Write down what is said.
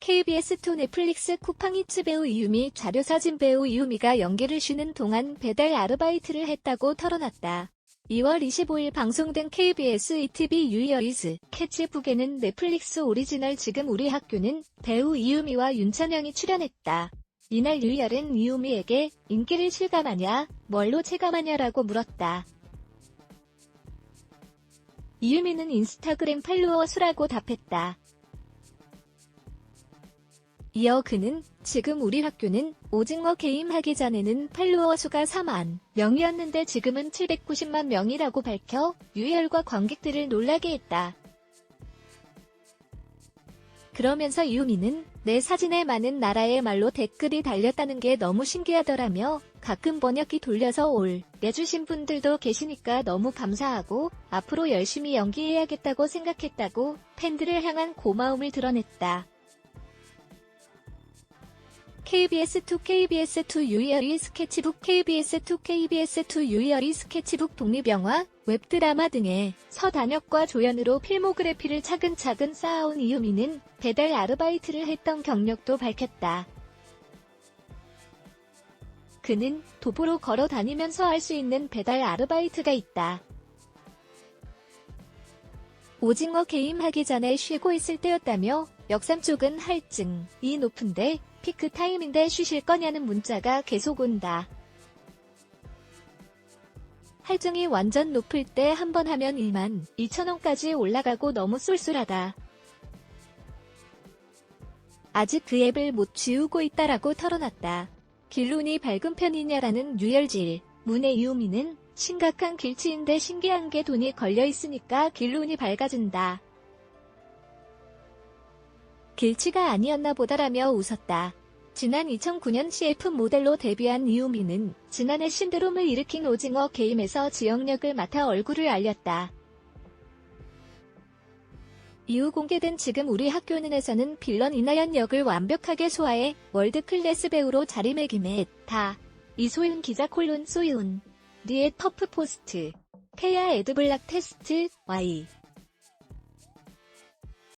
KBS2 넷플릭스 쿠팡이츠 배우 이유미 자료사진 배우 이유미가 연기를 쉬는 동안 배달 아르바이트를 했다고 털어놨다. 2월 25일 방송된 KBS ETV 유이어이즈 캐치북에는 넷플릭스 오리지널 지금 우리 학교는 배우 이유미와 윤찬영이 출연했다. 이날 유이얼은 이유미에게 인기를 실감하냐, 뭘로 체감하냐라고 물었다. 이유미는 인스타그램 팔로워 수라고 답했다. 이어 그는 지금 우리 학교는 오징어 게임 하기 전에는 팔로워 수가 4만 명이었는데 지금은 790만 명이라고 밝혀 유열과 관객들을 놀라게 했다. 그러면서 이유미는 내 사진에 많은 나라의 말로 댓글이 달렸다는 게 너무 신기하더라며 가끔 번역기 돌려서 올 내주신 분들도 계시니까 너무 감사하고 앞으로 열심히 연기해야겠다고 생각했다고 팬들을 향한 고마움을 드러냈다. KBS2 KBS2 유이어리 스케치북 KBS2 KBS2 유이어리 스케치북 독립영화, 웹드라마 등의 서단역과 조연으로 필모그래피를 차근차근 쌓아온 이유미는 배달 아르바이트를 했던 경력도 밝혔다. 그는 도보로 걸어 다니면서 할 수 있는 배달 아르바이트가 있다. 오징어 게임 하기 전에 쉬고 있을 때였다며 역삼 쪽은 할증이 높은데 피크 타임인데 쉬실 거냐는 문자가 계속 온다. 할증이 완전 높을 때 한 번 하면 1만 2천원까지 올라가고 너무 쏠쏠하다. 아직 그 앱을 못 지우고 있다라고 털어놨다. 길눈이 밝은 편이냐라는 유열질. 문의 이유미는 심각한 길치인데 신기한 게 돈이 걸려 있으니까 길눈이 밝아진다. 길치가 아니었나 보다라며 웃었다. 지난 2009년 CF 모델로 데뷔한 이유미는 지난해 신드롬을 일으킨 오징어 게임에서 지역력을 맡아 얼굴을 알렸다. 이후 공개된 지금 우리 학교는에서는 빌런 이나연 역을 완벽하게 소화해 월드 클래스 배우로 자리매김했다. 이소윤 기자 콜론 소윤 리의 터프 포스트 케야 에드블락 테스트 Y